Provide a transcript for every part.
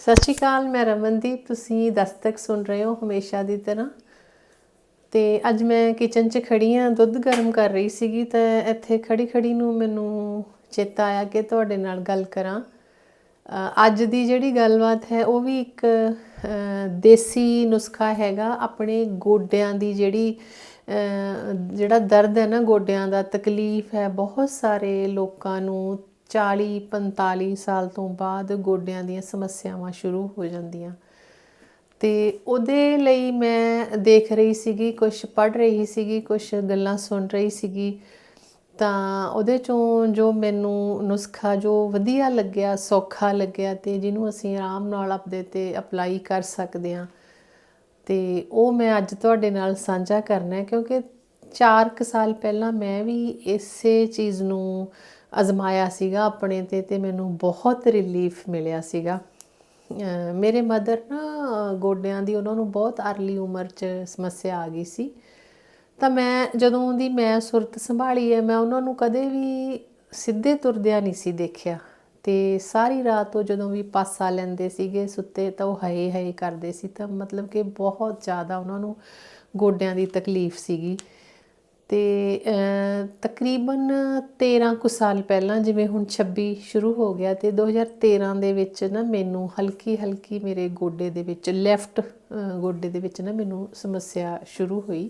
ਸਤਿ ਸ਼੍ਰੀ ਅਕਾਲ, ਮੈਂ ਰਮਨਦੀਪ, ਤੁਸੀਂ ਦਸਤਕ ਸੁਣ ਰਹੇ ਹੋ ਹਮੇਸ਼ਾ ਦੀ ਤਰ੍ਹਾਂ। ਤੇ ਅੱਜ ਮੈਂ ਕਿਚਨ 'ਚ ਖੜੀ ਆ ਦੁੱਧ ਗਰਮ ਕਰ ਰਹੀ ਸੀਗੀ, ਤਾਂ ਇੱਥੇ ਖੜੀ ਖੜੀ ਨੂੰ ਮੈਨੂੰ ਚੇਤਾ ਆਇਆ ਕਿ ਤੁਹਾਡੇ ਨਾਲ ਗੱਲ ਕਰਾਂ। ਅੱਜ ਦੀ ਜਿਹੜੀ ਗੱਲਬਾਤ ਹੈ, ਉਹ ਵੀ ਇੱਕ ਦੇਸੀ ਨੁਸਖਾ ਹੈਗਾ। ਆਪਣੇ ਗੋਡਿਆਂ ਦੀ ਜਿਹੜੀ ਜਿਹੜਾ ਦਰਦ ਹੈ ਨਾ, ਗੋਡਿਆਂ ਦਾ ਤਕਲੀਫ ਹੈ, ਬਹੁਤ ਸਾਰੇ ਲੋਕਾਂ ਨੂੰ 40 45 ਸਾਲ ਤੋਂ ਬਾਅਦ ਗੋਡਿਆਂ ਦੀਆਂ ਸਮੱਸਿਆਵਾਂ ਸ਼ੁਰੂ ਹੋ ਜਾਂਦੀਆਂ। ਤੇ ਉਹਦੇ ਲਈ ਮੈਂ ਦੇਖ ਰਹੀ ਸੀਗੀ ਕੁਝ ਪੜ੍ਹ ਰਹੀ ਸੀਗੀ ਕੁਝ ਗੱਲਾਂ ਸੁਣ ਰਹੀ ਸੀਗੀ। ਤਾਂ ਉਹਦੇ ਚੋਂ ਜੋ ਮੈਨੂੰ ਨੁਸਖਾ ਜੋ ਵਧੀਆ ਲੱਗਿਆ, ਸੌਖਾ ਲੱਗਿਆ ਤੇ ਜਿਹਨੂੰ ਅਸੀਂ ਆਰਾਮ ਨਾਲ ਆਪਦੇ ਤੇ ਅਪਲਾਈ ਕਰ ਸਕਦੇ ਹਾਂ। ਤੇ ਉਹ ਮੈਂ ਅੱਜ ਤੁਹਾਡੇ ਨਾਲ ਸਾਂਝਾ ਕਰਨਾ ਕਿਉਂਕਿ 4 ਕੁ ਸਾਲ ਪਹਿਲਾਂ ਮੈਂ ਵੀ ਇਸੇ ਚੀਜ਼ ਨੂੰ ਅਜ਼ਮਾਇਆ ਸੀਗਾ ਆਪਣੇ ਤੇ ਤੇ ਮੈਨੂੰ ਬਹੁਤ ਰਿਲੀਫ ਮਿਲਿਆ ਸੀਗਾ। ਮੇਰੇ ਮਦਰ ਨਾ ਗੋਡਿਆਂ ਦੀ ਉਹਨਾਂ ਨੂੰ ਬਹੁਤ ਅਰਲੀ ਉਮਰ 'ਚ ਸਮੱਸਿਆ ਆ ਗਈ ਸੀ। ਤਾਂ ਮੈਂ ਜਦੋਂ ਦੀ ਮੈਂ ਸੁਰਤ ਸੰਭਾਲੀ ਹੈ, ਮੈਂ ਉਹਨਾਂ ਨੂੰ ਕਦੇ ਵੀ ਸਿੱਧੇ ਤੁਰਦਿਆਂ ਨਹੀਂ ਸੀ ਦੇਖਿਆ। ਤੇ ਸਾਰੀ ਰਾਤ ਉਹ ਜਦੋਂ ਵੀ ਪਾਸਾ ਲੈਂਦੇ ਸੀਗੇ ਸੁੱਤੇ ਤਾਂ ਉਹ ਹਏ ਹਏ ਕਰਦੇ ਸੀ। ਤਾਂ ਮਤਲਬ ਕਿ ਬਹੁਤ ਜ਼ਿਆਦਾ ਉਹਨਾਂ ਨੂੰ ਗੋਡਿਆਂ ਦੀ ਤਕਲੀਫ ਸੀਗੀ। ਤੇ ਤਕਰੀਬਨ 13 ਕੁ ਸਾਲ ਪਹਿਲਾਂ ਜਿਵੇਂ ਹੁਣ 26 ਸ਼ੁਰੂ ਹੋ ਗਿਆ ਤੇ 2013 ਦੇ ਵਿੱਚ ਨਾ ਮੈਨੂੰ ਹਲਕੀ ਹਲਕੀ ਮੇਰੇ ਗੋਡੇ ਦੇ ਵਿੱਚ ਲੈਫਟ ਗੋਡੇ ਦੇ ਵਿੱਚ ਨਾ ਮੈਨੂੰ ਸਮੱਸਿਆ ਸ਼ੁਰੂ ਹੋਈ।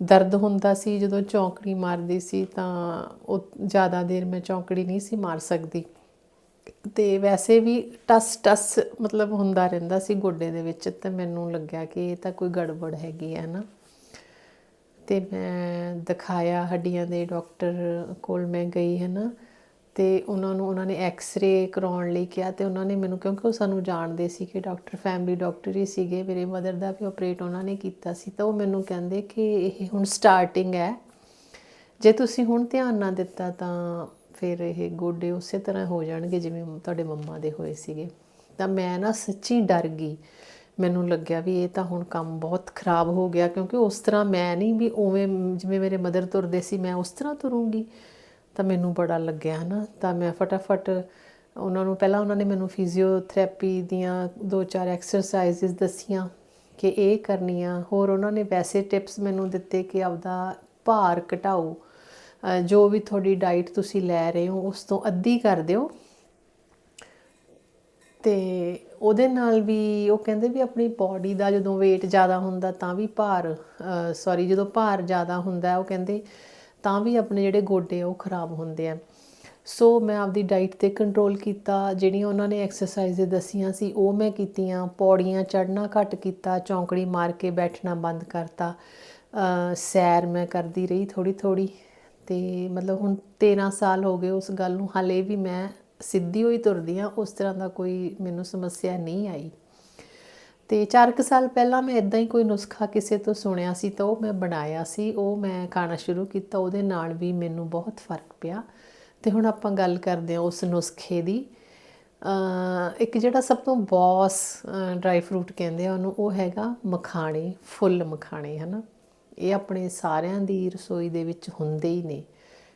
ਦਰਦ ਹੁੰਦਾ ਸੀ, ਜਦੋਂ ਚੌਂਕੜੀ ਮਾਰਦੀ ਸੀ ਤਾਂ ਉਹ ਜ਼ਿਆਦਾ ਦੇਰ ਮੈਂ ਚੌਂਕੜੀ ਨਹੀਂ ਸੀ ਮਾਰ ਸਕਦੀ। ਤੇ ਵੈਸੇ ਵੀ ਟਸ ਟਸ ਮਤਲਬ ਹੁੰਦਾ ਰਹਿੰਦਾ ਸੀ ਗੋਡੇ ਦੇ ਵਿੱਚ, ਤੇ ਮੈਨੂੰ ਲੱਗਿਆ ਕਿ ਇਹ ਤਾਂ ਕੋਈ ਗੜਬੜ ਹੈਗੀ ਹੈ ਨਾ। ਤੇ ਮੈਂ ਦਿਖਾਇਆ ਹੱਡੀਆਂ ਦੇ ਡਾਕਟਰ ਕੋਲ ਮੈਂ ਗਈ ਹੈ ਨਾ ਤੇ ਉਹਨਾਂ ਨੂੰ, ਉਹਨਾਂ ਨੇ ਐਕਸ-ਰੇ ਕਰਾਉਣ ਲਈ ਕਿਹਾ ਤੇ ਉਹਨਾਂ ਨੇ ਮੈਨੂੰ, ਕਿਉਂਕਿ ਉਹ ਸਾਨੂੰ ਜਾਣਦੇ ਸੀ ਕਿ ਡਾਕਟਰ, ਫੈਮਿਲੀ ਡਾਕਟਰ ਹੀ ਸੀਗੇ, ਮੇਰੇ ਮਦਰ ਦਾ ਵੀ ਆਪਰੇਟ ਉਹਨਾਂ ਨੇ ਕੀਤਾ ਸੀ, ਤਾਂ ਉਹ ਮੈਨੂੰ ਕਹਿੰਦੇ ਕਿ ਇਹ ਹੁਣ ਸਟਾਰਟਿੰਗ ਹੈ। ਜੇ ਤੁਸੀਂ ਹੁਣ ਧਿਆਨ ਨਾ ਦਿੱਤਾ ਤਾਂ ਫਿਰ ਇਹ ਗੋਡੇ ਉਸੇ ਤਰ੍ਹਾਂ ਹੋ ਜਾਣਗੇ ਜਿਵੇਂ ਤੁਹਾਡੇ ਮੰਮਾ ਦੇ ਹੋਏ ਸੀਗੇ। ਤਾਂ ਮੈਂ ਨਾ ਸੱਚੀ ਡਰ ਗਈ ਮੈਨੂੰ ਲੱਗਿਆ ਵੀ ਇਹ ਤਾਂ ਹੁਣ ਕੰਮ ਬਹੁਤ ਖਰਾਬ ਹੋ ਗਿਆ, ਕਿਉਂਕਿ ਉਸ ਤਰ੍ਹਾਂ ਮੈਂ ਨਹੀਂ ਵੀ ਉਵੇਂ ਜਿਵੇਂ ਮੇਰੇ ਮਦਰ ਤੁਰਦੇ ਸੀ, ਮੈਂ ਉਸ ਤਰ੍ਹਾਂ ਤੁਰੂੰਗੀ। ਤਾਂ ਮੈਨੂੰ ਬੜਾ ਲੱਗਿਆ ਨਾ ਤਾਂ ਮੈਂ ਫਟਾਫਟ ਉਹਨਾਂ ਨੂੰ, ਪਹਿਲਾਂ ਉਹਨਾਂ ਨੇ ਮੈਨੂੰ ਫਿਜ਼ੀਓਥੈਰੇਪੀ ਦੀਆਂ ਦੋ ਚਾਰ ਐਕਸਰਸਾਈਜ਼ਸ ਦੱਸੀਆਂ ਕਿ ਇਹ ਕਰਨੀਆਂ। ਹੋਰ ਉਹਨਾਂ ਨੇ ਵੈਸੇ ਟਿਪਸ ਮੈਨੂੰ ਦਿੱਤੇ ਕਿ ਆਪਦਾ ਭਾਰ ਘਟਾਓ। ਜੋ ਵੀ ਤੁਹਾਡੀ ਡਾਈਟ ਤੁਸੀਂ ਲੈ ਰਹੇ ਹੋ, ਉਸ ਤੋਂ ਅੱਧੀ ਕਰ ਦਿਓ। ਤੇ ਉਹਦੇ ਨਾਲ ਵੀ ਉਹ ਕਹਿੰਦੇ ਵੀ ਆਪਣੀ ਬਾਡੀ ਦਾ ਜਦੋਂ weight ਜ਼ਿਆਦਾ ਹੁੰਦਾ ਤਾਂ ਵੀ ਭਾਰ ਸੌਰੀ ਜਦੋਂ ਭਾਰ ਜ਼ਿਆਦਾ ਹੁੰਦਾ ਉਹ ਕਹਿੰਦੇ ਤਾਂ ਵੀ ਆਪਣੇ ਜਿਹੜੇ ਗੋਡੇ ਆ ਉਹ ਖਰਾਬ ਹੁੰਦੇ ਆ। ਸੋ ਮੈਂ ਆਪਦੀ ਡਾਈਟ ਤੇ ਕੰਟਰੋਲ ਕੀਤਾ, ਜਿਹੜੀਆਂ ਉਹਨਾਂ ਨੇ ਐਕਸਰਸਾਈਜ਼ ਦੱਸੀਆਂ ਸੀ, ਉਹ ਮੈਂ ਕੀਤੀਆਂ। ਪੌੜੀਆਂ ਚੜ੍ਹਨਾ ਘੱਟ ਕੀਤਾ, ਚੌਂਕੜੀ ਮਾਰ ਕੇ ਬੈਠਣਾ ਬੰਦ ਕਰਤਾ। ਸੈਰ ਮੈਂ ਕਰਦੀ ਰਹੀ ਥੋੜੀ ਥੋੜੀ ਤੇ ਮਤਲਬ ਹੁਣ 13 ਸਾਲ ਹੋ ਗਏ ਉਸ ਗੱਲ ਨੂੰ, ਹਾਲੇ ਵੀ ਮੈਂ ਸਿੱਧੀ ਹੋਈ ਤੁਰਦੀ ਆ, ਉਸ ਤਰ੍ਹਾਂ ਦਾ ਕੋਈ ਮੈਨੂੰ ਸਮੱਸਿਆ ਨਹੀਂ ਆਈ। ਤੇ 4 ਕੁ ਸਾਲ ਪਹਿਲਾਂ ਮੈਂ ਇਦਾਂ ਹੀ ਕੋਈ ਨੁਸਖਾ ਕਿਸੇ ਤੋਂ ਸੁਣਿਆ ਸੀ ਤਾਂ ਉਹ ਮੈਂ ਬਣਾਇਆ ਸੀ, ਉਹ ਮੈਂ ਖਾਣਾ ਸ਼ੁਰੂ ਕੀਤਾ, ਉਹਦੇ ਨਾਲ ਵੀ ਮੈਨੂੰ ਬਹੁਤ ਫ਼ਰਕ ਪਿਆ। ਤੇ ਹੁਣ ਆਪਾਂ ਗੱਲ ਕਰਦੇ ਹਾਂ ਉਸ ਨੁਸਖੇ ਦੀ। ਇੱਕ ਜਿਹੜਾ ਸਭ ਤੋਂ ਬੌਸ ਡਰਾਈ ਫਰੂਟ ਕਹਿੰਦੇ ਆ ਉਹਨੂੰ, ਉਹ ਹੈਗਾ ਮਖਾਣੇ, ਫੁੱਲ ਮਖਾਣੇ, ਹਨਾ। ਇਹ ਆਪਣੇ ਸਾਰਿਆਂ ਦੀ ਰਸੋਈ ਦੇ ਵਿੱਚ ਹੁੰਦੇ ਹੀ ਨੇ।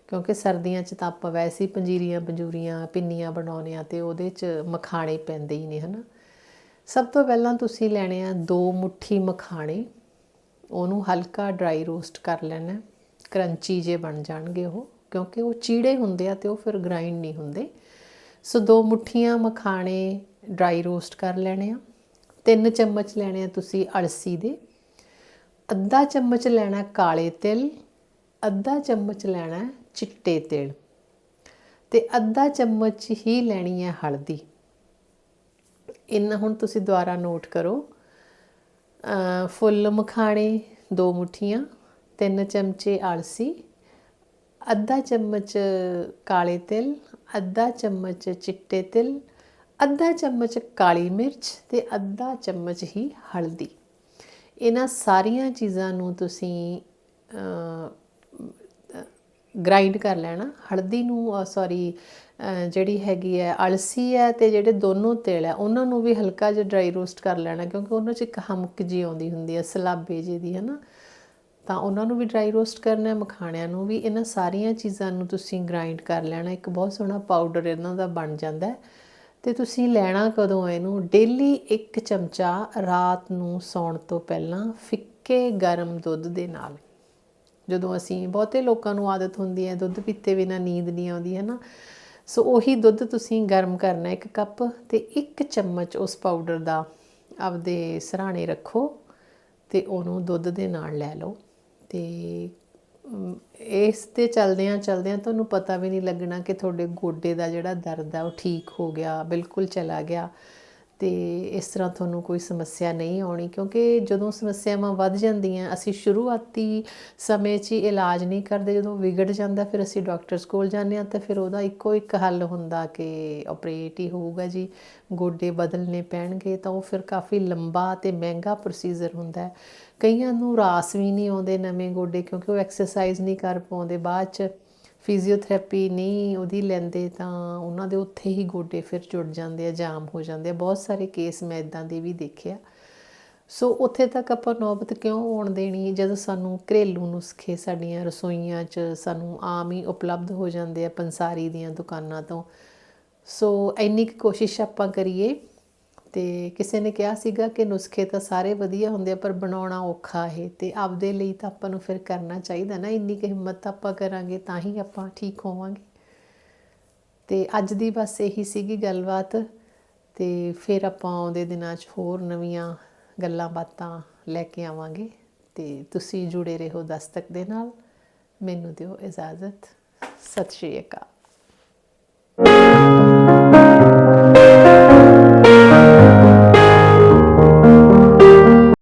ਕਿਉਂਕਿ ਸਰਦੀਆਂ 'ਚ ਤਾਂ ਆਪਾਂ ਵੈਸੇ ਹੀ ਪੰਜੀਰੀਆਂ, ਪੰਜੂਰੀਆਂ, ਪਿੰਨੀਆਂ ਬਣਾਉਂਦੇ ਆ ਤੇ ਉਹਦੇ 'ਚ ਮਖਾਣੇ ਪੈਂਦੇ ਹੀ ਨੇ, ਹਨਾ? ਸਭ ਤੋਂ ਪਹਿਲਾਂ ਤੁਸੀਂ ਲੈਣੇ ਆ ਦੋ ਮੁੱਠੀ ਮਖਾਣੇ। ਉਹਨੂੰ ਹਲਕਾ ਡਰਾਈ ਰੋਸਟ ਕਰ ਲੈਣਾ ਕਰੰਚੀ ਜੇ ਬਣ ਜਾਣਗੇ ਉਹ, ਕਿਉਂਕਿ ਉਹ ਚੀੜੇ ਹੁੰਦੇ ਆ ਤੇ ਉਹ ਫਿਰ ਗ੍ਰਾਈਂਡ ਨਹੀਂ ਹੁੰਦੇ। ਸੋ ਦੋ ਮੁੱਠੀਆਂ ਮਖਾਣੇ ਡਰਾਈ ਰੋਸਟ ਕਰ ਲੈਣੇ ਆ। ਤਿੰਨ ਚਮਚ ਲੈਣੇ ਆ ਤੁਸੀਂ ਅਲਸੀ ਦੇ। ਅੱਧਾ ਚਮਚ ਲੈਣਾ ਕਾਲੇ ਤਿਲ। ਅੱਧਾ ਚਮਚ ਲੈਣਾ ਚਿੱਟੇ ਤਿਲ ਤੇ ਅੱਧਾ ਚਮਚ ਹੀ ਲੈਣੀ ਹੈ ਹਲਦੀ। ਇਹਨਾਂ ਹੁਣ ਤੁਸੀਂ ਦੁਬਾਰਾ ਨੋਟ ਕਰੋ। ਫੁੱਲ ਮਖਾਣੇ ਦੋ ਮੁੱਠੀਆਂ, ਤਿੰਨ ਚਮਚੇ ਆਲਸੀ, ਅੱਧਾ ਚਮਚ ਕਾਲੇ ਤਿਲ, ਅੱਧਾ ਚਮਚ ਚਿੱਟੇ ਤਿਲ, ਅੱਧਾ ਚਮਚ ਕਾਲੀ ਮਿਰਚ ਤੇ ਅੱਧਾ ਚਮਚ ਹੀ ਹਲਦੀ। ਇਹਨਾਂ ਸਾਰੀਆਂ ਚੀਜ਼ਾਂ ਨੂੰ ਤੁਸੀਂ ਗ੍ਰਾਈਂਡ ਕਰ ਲੈਣਾ। ਹਲਦੀ ਨੂੰ ਸੌਰੀ ਜਿਹੜੀ ਹੈਗੀ ਹੈ, ਅਲਸੀ ਹੈ ਤੇ ਜਿਹੜੇ ਦੋਨੋਂ ਤੇਲ ਹੈ, ਉਹਨਾਂ ਨੂੰ ਵੀ ਹਲਕਾ ਜਿਹਾ ਡਰਾਈ ਰੋਸਟ ਕਰ ਲੈਣਾ, ਕਿਉਂਕਿ ਉਹਨਾਂ 'ਚ ਇੱਕ ਹਮਕ ਜੀ ਆਉਂਦੀ ਹੁੰਦੀ ਹੈ, ਸਲਾਬੇ ਜਿਹੀ ਦੀ ਹੈ ਨਾ ਤਾਂ ਉਹਨਾਂ ਨੂੰ ਵੀ ਡਰਾਈ ਰੋਸਟ ਕਰਨਾ ਹੈ ਮਖਾਣਿਆਂ ਨੂੰ ਵੀ, ਇਹਨਾਂ ਸਾਰੀਆਂ ਚੀਜ਼ਾਂ ਨੂੰ ਤੁਸੀਂ ਗ੍ਰਾਈਂਡ ਕਰ ਲੈਣਾ। ਇੱਕ ਬਹੁਤ ਸੋਹਣਾ ਪਾਊਡਰ ਇਹਨਾਂ ਦਾ ਬਣ ਜਾਂਦਾ ਹੈ। ਤੇ ਤੁਸੀਂ ਲੈਣਾ ਕਦੋਂ ਇਹਨੂੰ? ਡੇਲੀ ਇੱਕ ਚਮਚਾ ਰਾਤ ਨੂੰ ਸੌਣ ਤੋਂ ਪਹਿਲਾਂ ਫਿੱਕੇ ਗਰਮ ਦੁੱਧ ਦੇ ਨਾਲ। ਜਦੋਂ ਅਸੀਂ ਬਹੁਤੇ ਲੋਕਾਂ ਨੂੰ ਆਦਤ ਹੁੰਦੀ ਹੈ, ਦੁੱਧ ਪੀਤੇ ਬਿਨਾ ਨੀਂਦ ਨਹੀਂ ਆਉਂਦੀ ਹੈ ਨਾ ਸੋ ਉਹੀ ਦੁੱਧ ਤੁਸੀਂ ਗਰਮ ਕਰਨਾ ਇੱਕ ਕੱਪ ਤੇ ਇੱਕ ਚਮਚ ਉਸ ਪਾਊਡਰ ਦਾ ਆਪਦੇ ਸਰਾਣੇ ਰੱਖੋ ਤੇ ਉਹਨੂੰ ਦੁੱਧ ਦੇ ਨਾਲ ਲੈ ਲਓ। ਤੇ ਇਸ ਤੇ ਚਲਦਿਆਂ ਚਲਦਿਆਂ ਤੁਹਾਨੂੰ ਪਤਾ ਵੀ ਨਹੀਂ ਲੱਗਣਾ ਕਿ ਤੁਹਾਡੇ ਗੋਡੇ ਦਾ ਜਿਹੜਾ ਦਰਦ ਆ ਉਹ ਠੀਕ ਹੋ ਗਿਆ, ਬਿਲਕੁਲ ਚਲਾ ਗਿਆ। ਤੇ ਇਸ ਤਰ੍ਹਾਂ ਤੁਹਾਨੂੰ ਕੋਈ ਸਮੱਸਿਆ ਨਹੀਂ ਆਉਣੀ, ਕਿਉਂਕਿ ਜਦੋਂ ਸਮੱਸਿਆਵਾਂ ਵੱਧ ਜਾਂਦੀਆਂ, ਅਸੀਂ ਸ਼ੁਰੂਆਤੀ ਸਮੇਂ 'ਚ ਹੀ ਇਲਾਜ ਨਹੀਂ ਕਰਦੇ, ਜਦੋਂ ਵਿਗੜ ਜਾਂਦਾ ਫਿਰ ਅਸੀਂ ਡਾਕਟਰਸ ਕੋਲ ਜਾਂਦੇ ਹਾਂ, ਤਾਂ ਫਿਰ ਉਹਦਾ ਇੱਕੋ ਇੱਕ ਹੱਲ ਹੁੰਦਾ ਕਿ ਆਪਰੇਟ ਹੀ ਹੋਊਗਾ ਜੀ। ਗੋਡੇ ਬਦਲਨੇ ਪੈਣਗੇ, ਤਾਂ ਉਹ ਫਿਰ ਕਾਫੀ ਲੰਬਾ ਤੇ ਮਹਿੰਗਾ ਪ੍ਰੋਸੀਜਰ ਹੁੰਦਾ ਹੈ। ਕਈਆਂ ਨੂੰ ਰਾਸ ਵੀ ਨਹੀਂ ਆਉਂਦੇ ਨਵੇਂ ਗੋਡੇ, ਕਿਉਂਕਿ ਉਹ ਐਕਸਰਸਾਈਜ਼ ਨਹੀਂ ਕਰ ਪਾਉਂਦੇ ਬਾਅਦ 'ਚ। ਫਿਜ਼ੀਓਥੈਰੇਪੀ ਨਹੀਂ ਉਹਦੀ ਲੈਂਦੇ ਤਾਂ ਉਹਨਾਂ ਦੇ ਉੱਥੇ ਹੀ ਗੋਡੇ ਫਿਰ ਜੁੜ ਜਾਂਦੇ ਆ, ਜਾਮ ਹੋ ਜਾਂਦੇ ਆ। ਬਹੁਤ ਸਾਰੇ ਕੇਸ ਮੈਂ ਇਦਾਂ ਦੇ ਵੀ ਦੇਖਿਆ ਸੋ ਉੱਥੇ ਤੱਕ ਆਪਾਂ ਨੌਬਤ ਕਿਉਂ ਆਉਣ ਦੇਣੀ ਜਦੋਂ ਸਾਨੂੰ ਘਰੇਲੂ ਨੁਸਖੇ ਸਾਡੀਆਂ ਰਸੋਈਆਂ 'ਚ ਸਾਨੂੰ ਆਮ ਹੀ ਉਪਲਬਧ ਹੋ ਜਾਂਦੇ ਆ ਪੰਸਾਰੀ ਦੀਆਂ ਦੁਕਾਨਾਂ ਤੋਂ। ਸੋ ਇੰਨੀ ਕੁ ਕੋਸ਼ਿਸ਼ ਆਪਾਂ ਕਰੀਏ ਤੇ ਕਿਸੇ ਨੇ ਕਿਹਾ ਸੀਗਾ ਕਿ ਨੁਸਖੇ ਤਾਂ ਸਾਰੇ ਵਧੀਆ ਹੁੰਦੇ ਆ, ਪਰ ਬਣਾਉਣਾ ਔਖਾ ਹੈ ਤੇ ਆਪਦੇ ਲਈ ਤਾਂ ਆਪਾਂ ਨੂੰ ਫਿਰ ਕਰਨਾ ਚਾਹੀਦਾ ਨਾ, ਇੰਨੀ ਕੁ ਹਿੰਮਤ ਆਪਾਂ ਕਰਾਂਗੇ ਤਾਂ ਹੀ ਆਪਾਂ ਠੀਕ ਹੋਵਾਂਗੇ। ਤੇ ਅੱਜ ਦੀ ਬਸ ਇਹੀ ਸੀਗੀ ਗੱਲਬਾਤ ਤੇ ਫਿਰ ਆਪਾਂ ਆਉਂਦੇ ਦਿਨਾਂ 'ਚ ਹੋਰ ਨਵੀਆਂ ਗੱਲਾਂ ਬਾਤਾਂ ਲੈ ਕੇ ਆਵਾਂਗੇ ਤੇ ਤੁਸੀਂ ਜੁੜੇ ਰਹੋ ਦਸਤਕ ਦੇ ਨਾਲ। ਮੈਨੂੰ ਦਿਓ ਇਜਾਜ਼ਤ। ਸਤਿ ਸ਼੍ਰੀ ਅਕਾਲ।